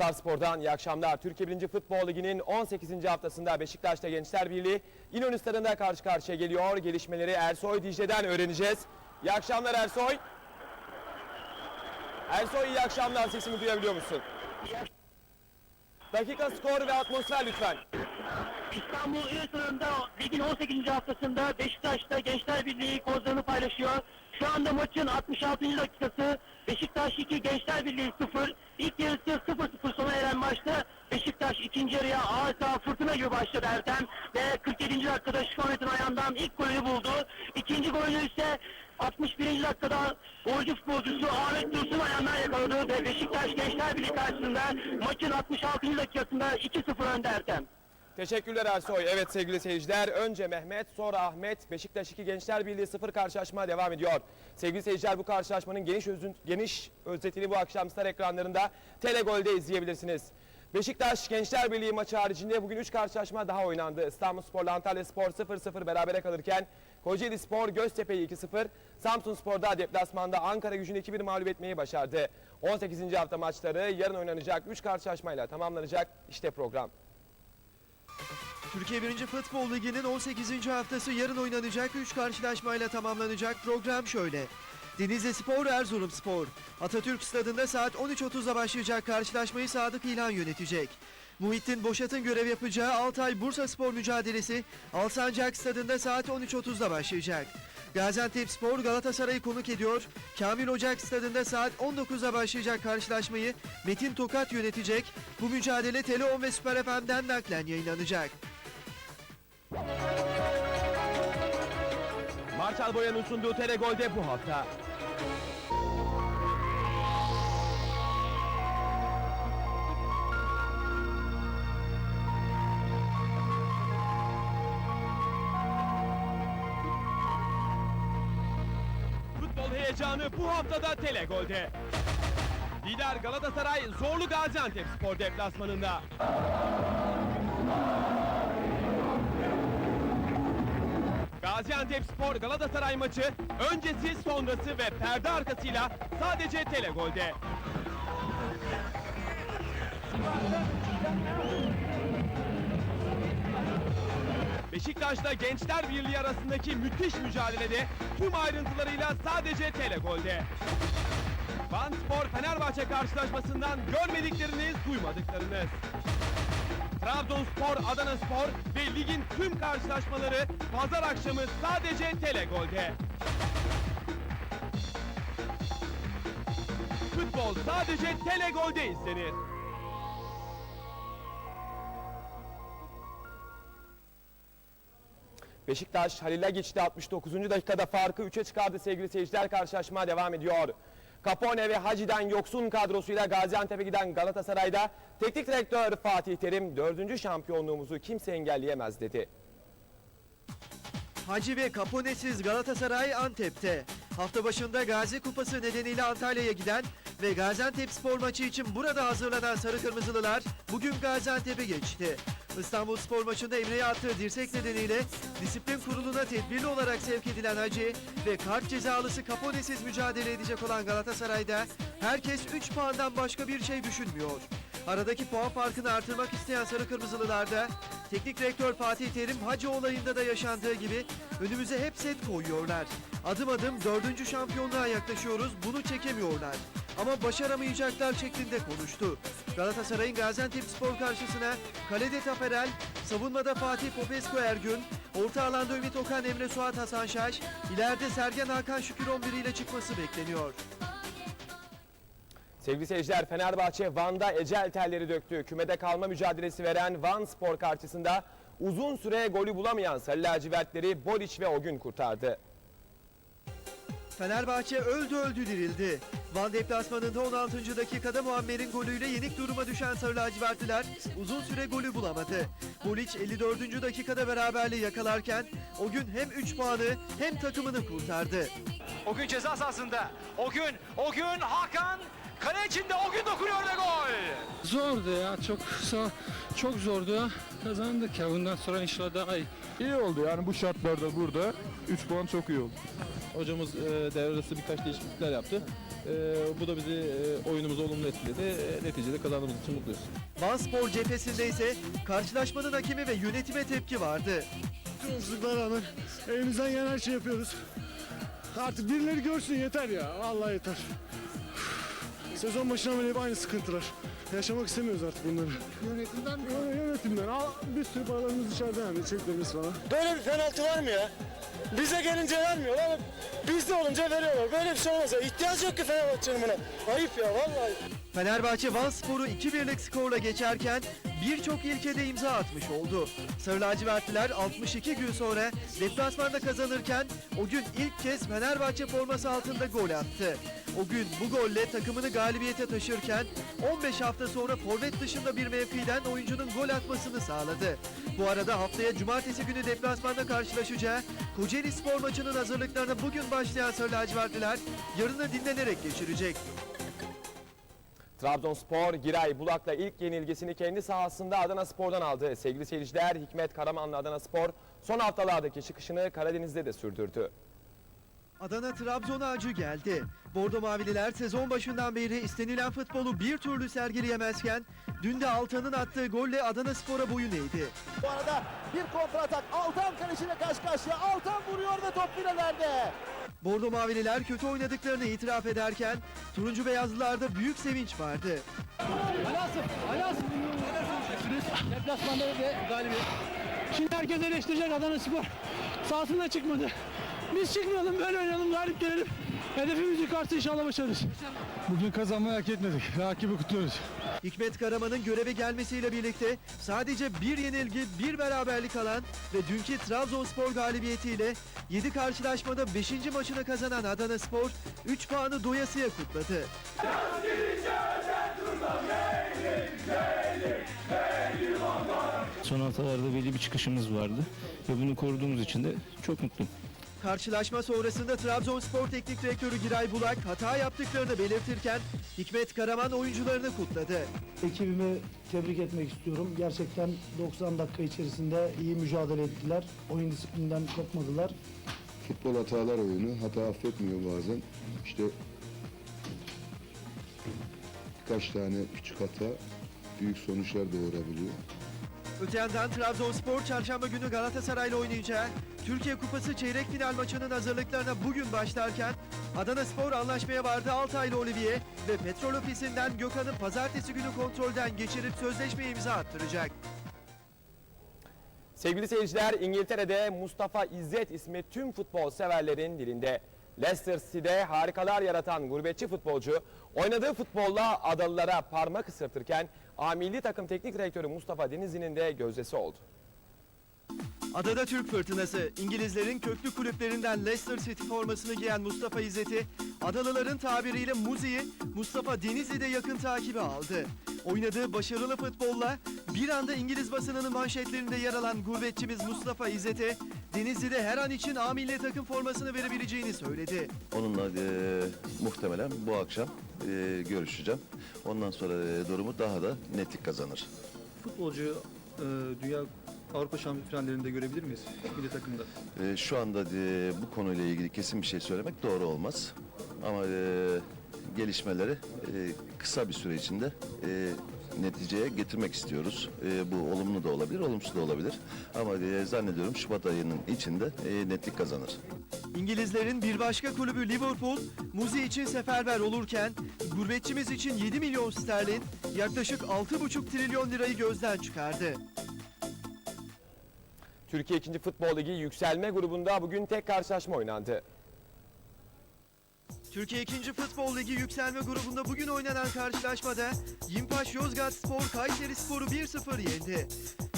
Star Spor'dan iyi akşamlar. Türkiye 1. Futbol Ligi'nin 18. haftasında Beşiktaş'ta Gençler Birliği İnönü Stadı'nda karşı karşıya geliyor. Gelişmeleri Ersoy Dicle'den öğreneceğiz. İyi akşamlar Ersoy. Ersoy iyi akşamlar. Sesimi duyabiliyor musun? Dakika, skor ve atmosfer lütfen. İstanbul İl ligin 18. haftasında Beşiktaş'ta Gençler Birliği kozlarını paylaşıyor. Şu anda maçın 66. dakikası Beşiktaş 2 Gençler Birliği 0. İlk yarısı 0-0 sona eren maçta Beşiktaş ikinci yarıya adeta fırtına gibi başladı Ertem ve 47. dakikada Şufamet'in ayağından ilk golünü buldu. İkinci golünü ise 61. dakikada golcü futbolcusu Ahmet Dursun ayağından yakaladı ve Beşiktaş Gençler Birliği karşısında maçın 66. dakikasında 2-0 önde Ertem. Teşekkürler Ersoy. Evet sevgili seyirciler önce Mehmet sonra Ahmet Beşiktaş 2 Gençler Birliği 0 karşılaşma devam ediyor. Sevgili seyirciler bu karşılaşmanın geniş özün, geniş özetini bu akşam Star ekranlarında Telegol'de izleyebilirsiniz. Beşiktaş Gençler Birliği maçı haricinde bugün 3 karşılaşma daha oynandı. İstanbul Spor'la Antalya Spor 0-0 berabere kalırken Kocaeli Spor Göztepe'yi 2-0, Samsun Spor'da deplasmanda Ankara gücünü 2-1 mağlup etmeyi başardı. 18. hafta maçları yarın oynanacak 3 karşılaşmayla tamamlanacak. İşte program. Türkiye 1. Futbol Ligi'nin 18. haftası yarın oynanacak 3 karşılaşmayla tamamlanacak program şöyle. Denizli Spor, Erzurum Spor. Atatürk Stadı'nda saat 13.30'da başlayacak karşılaşmayı Sadık İlhan yönetecek. Muhittin Boşat'ın görev yapacağı Altay Bursa Spor mücadelesi Alsancak Stadı'nda saat 13.30'da başlayacak. Gaziantep Spor Galatasaray'ı konuk ediyor. Kamil Ocak Stadı'nda saat 19'da başlayacak karşılaşmayı Metin Tokat yönetecek. Bu mücadele Tele10 ve Süper FM'den naklen yayınlanacak. Marçal Boyan'ın sunduğu Telegol'de bu hafta. Futbol heyecanı bu haftada Telegol'de. Lider Galatasaray zorlu Gaziantep Spor deplasmanında. Gaziantep Spor Galatasaray maçı öncesi sonrası ve perde arkasıyla sadece Telegol'de. Beşiktaş'la Gençler Birliği arasındaki müthiş mücadelede tüm ayrıntılarıyla sadece Telegol'de. Van Spor Fenerbahçe karşılaşmasından görmedikleriniz, duymadıklarınız. Trabzonspor, Adanaspor ve ligin tüm karşılaşmaları pazar akşamı sadece Telegol'de. Futbol sadece Telegol'de izlenir. Beşiktaş Halil'e geçti 69. dakikada farkı 3'e çıkardı sevgili seyirciler karşılaşma devam ediyor. Capone ve Hacı'dan yoksun kadrosuyla Gaziantep'e giden Galatasaray'da teknik direktör Fatih Terim 4. şampiyonluğumuzu kimse engelleyemez dedi. Hacı ve Kaponesiz Galatasaray Antep'te. Hafta başında Gazi Kupası nedeniyle Antalya'ya giden ve Gaziantep spor maçı için burada hazırlanan Sarı Kırmızılılar bugün Gaziantep'e geçti. İstanbul spor maçında Emre'ye attığı dirsek nedeniyle disiplin kuruluna tedbirli olarak sevk edilen Hacı ve kart cezalısı Kaponesiz mücadele edecek olan Galatasaray'da herkes 3 puandan başka bir şey düşünmüyor. Aradaki puan farkını artırmak isteyen Sarı Kırmızılılarda teknik direktör Fatih Terim Hacı olayında da yaşandığı gibi önümüze hep set koyuyorlar. Adım adım dördüncü şampiyonluğa yaklaşıyoruz bunu çekemiyorlar. Ama başaramayacaklar şeklinde konuştu. Galatasaray'ın Gaziantep Spor karşısına kalede Taferel, savunmada Fatih Popescu Ergün, orta alanda Ümit Okan Emre Suat Hasan Şaş, ileride Sergen Hakan Şükür 11 ile çıkması bekleniyor. Sevgili seyirciler Fenerbahçe Van'da ecel telleri döktü. Kümede kalma mücadelesi veren Van Spor karşısında uzun süre golü bulamayan Sarı lacivertleri Boliç ve Ogün kurtardı. Fenerbahçe öldü öldü dirildi. Van deplasmanında 16. dakikada Muammer'in golüyle yenik duruma düşen Sarı lacivertliler uzun süre golü bulamadı. Boliç 54. dakikada beraberliği yakalarken o gün hem 3 puanı hem takımını kurtardı. O gün ceza sahasında. O gün, o gün Hakan Kale içinde o gün dokunuyor ve gol. Zordu ya çok çok zordu. Kazandık ya bundan sonra inşallah daha iyi. İyi oldu yani bu şartlarda burada 3 puan çok iyi oldu. Hocamız e, devre arası birkaç değişiklikler yaptı. E, bu da bizi e, oyunumuzu olumlu etkiledi. E, neticede kazandığımız için mutluyuz. Van Spor cephesinde ise karşılaşmanın hakemi ve yönetime tepki vardı. Olumsuzluklara rağmen elimizden gelen her şeyi yapıyoruz. Artık birileri görsün yeter ya. Vallahi yeter. Sezon başından beri hep aynı sıkıntılar. Yaşamak istemiyoruz artık bunları. Yönetimden mi? Yönetimden. Al, bir sürü paralarımız içeride yani. Çeklerimiz falan. Böyle bir penaltı var mı ya? Bize gelince vermiyorlar. Bizde olunca veriyorlar. Böyle bir şey olmaz ya. İhtiyaç yok ki Fenerbahçe'nin buna. Ayıp ya vallahi. Fenerbahçe Van Spor'u 2-1'lik skorla geçerken birçok ilkede imza atmış oldu. Sarı lacivertliler 62 gün sonra deplasmanda kazanırken o gün ilk kez Fenerbahçe forması altında gol attı. O gün bu golle takımını galibiyete taşırken 15 hafta sonra forvet dışında bir mevkiden oyuncunun gol atmasını sağladı. Bu arada haftaya cumartesi günü deplasmanda karşılaşacağı Kocaeli Spor maçının hazırlıklarına bugün başlayan Sarı lacivertliler yarını dinlenerek geçirecek. Trabzonspor Giray Bulak'la ilk yenilgisini kendi sahasında Adana Spor'dan aldı. Sevgili seyirciler Hikmet Karamanlı Adana Spor son haftalardaki çıkışını Karadeniz'de de sürdürdü. Adana Trabzon acı geldi. Bordo Mavililer sezon başından beri istenilen futbolu bir türlü sergileyemezken dün de Altan'ın attığı golle Adana Spor'a boyun eğdi. Bu arada bir kontratak Altan kaleciyle karşı karşıya. Altan vuruyor ve top filelerde. Bordo Mavililer kötü oynadıklarını itiraf ederken turuncu beyazlılarda büyük sevinç vardı. Deplasmanda ve galibiyet. Şimdi herkes eleştirecek Adana Spor. Sahasında çıkmadı. Biz çıkmayalım böyle oynayalım galip gelelim. Hedefimiz yukarısı inşallah başarırız. Bugün kazanmayı hak etmedik. Rakibi kutluyoruz. Hikmet Karaman'ın göreve gelmesiyle birlikte sadece bir yenilgi, bir beraberlik alan ve dünkü Trabzonspor galibiyetiyle 7 karşılaşmada 5. maçını kazanan Adana Spor 3 puanı doyasıya kutladı. Son haftalarda belli bir çıkışımız vardı ve bunu koruduğumuz için de çok mutluyum. Karşılaşma sonrasında Trabzonspor Teknik Direktörü Giray Bulak hata yaptıklarını belirtirken Hikmet Karaman oyuncularını kutladı. Ekibimi tebrik etmek istiyorum. Gerçekten 90 dakika içerisinde iyi mücadele ettiler. Oyun disiplinden kopmadılar. Futbol hatalar oyunu. Hata affetmiyor bazen. İşte birkaç tane küçük hata büyük sonuçlar doğurabiliyor. Öte yandan Trabzonspor çarşamba günü Galatasaray'la oynayacağı Türkiye Kupası çeyrek final maçının hazırlıklarına bugün başlarken Adana Spor anlaşmaya vardı Altaylı Olivier ve Petrol Ofisi'nden Gökhan'ı pazartesi günü kontrolden geçirip sözleşme imza attıracak. Sevgili seyirciler İngiltere'de Mustafa İzzet ismi tüm futbol severlerin dilinde. Leicester City'de harikalar yaratan gurbetçi futbolcu oynadığı futbolla adalılara parmak ısırtırken A milli takım teknik direktörü Mustafa Denizli'nin de gözdesi oldu. Adada Türk Fırtınası, İngilizlerin köklü kulüplerinden Leicester City formasını giyen Mustafa İzzet'i, Adalıların tabiriyle Muzi'yi Mustafa Denizli'de yakın takibi aldı. Oynadığı başarılı futbolla bir anda İngiliz basınının manşetlerinde yer alan gurbetçimiz Mustafa İzzet'e Denizli'de her an için A milli takım formasını verebileceğini söyledi. Onunla e, muhtemelen bu akşam e, görüşeceğim. Ondan sonra e, durumu daha da netlik kazanır. Futbolcu e, dünya Avrupa Şampiyonu finallerinde görebilir miyiz milli takımda? E, şu anda e, bu konuyla ilgili kesin bir şey söylemek doğru olmaz. Ama e, gelişmeleri e, kısa bir süre içinde e, neticeye getirmek istiyoruz. E, bu olumlu da olabilir, olumsuz da olabilir. Ama e, zannediyorum Şubat ayının içinde e, netlik kazanır. İngilizlerin bir başka kulübü Liverpool, Muzi için seferber olurken gurbetçimiz için 7 milyon sterlin yaklaşık 6,5 trilyon lirayı gözden çıkardı. Türkiye 2. Futbol Ligi yükselme grubunda bugün tek karşılaşma oynandı. Türkiye 2. Futbol Ligi yükselme grubunda bugün oynanan karşılaşmada Yimpaş Yozgat Spor Kayseri Spor'u 1-0 yendi.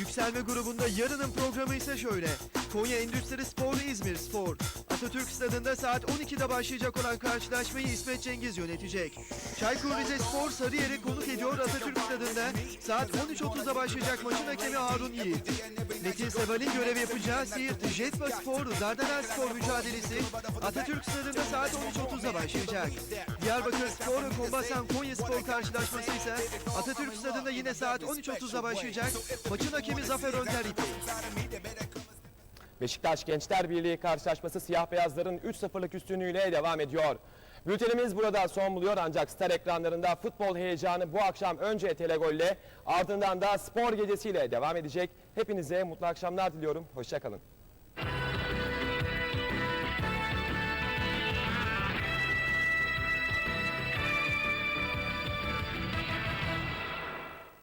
Yükselme grubunda yarının programı ise şöyle. Konya Endüstri Spor, İzmir Spor. Atatürk Stadı'nda saat 12'de başlayacak olan karşılaşmayı İsmet Cengiz yönetecek. Çaykur Rizespor Sarıyer'i konuk ediyor Atatürk Stadı'nda. Saat 13.30'da başlayacak maçın hakemi Harun Yiğit. Metin Seval'in görev yapacağı Siirt Jetpa Spor, Dardanel Spor mücadelesi Atatürk Stadı'nda saat 13.30'da başlayacak. Diyarbakır Spor Kombasan Konya Spor karşılaşması ise Atatürk Stadı'nda yine saat 13.30'da başlayacak. Maçın hakemi Zafer Önter İpek. Beşiktaş Gençler Birliği karşılaşması siyah beyazların 3-0'lık üstünlüğüyle devam ediyor. Bültenimiz burada son buluyor ancak star ekranlarında futbol heyecanı bu akşam önce Telegolle ardından da spor gecesiyle devam edecek. Hepinize mutlu akşamlar diliyorum. Hoşçakalın.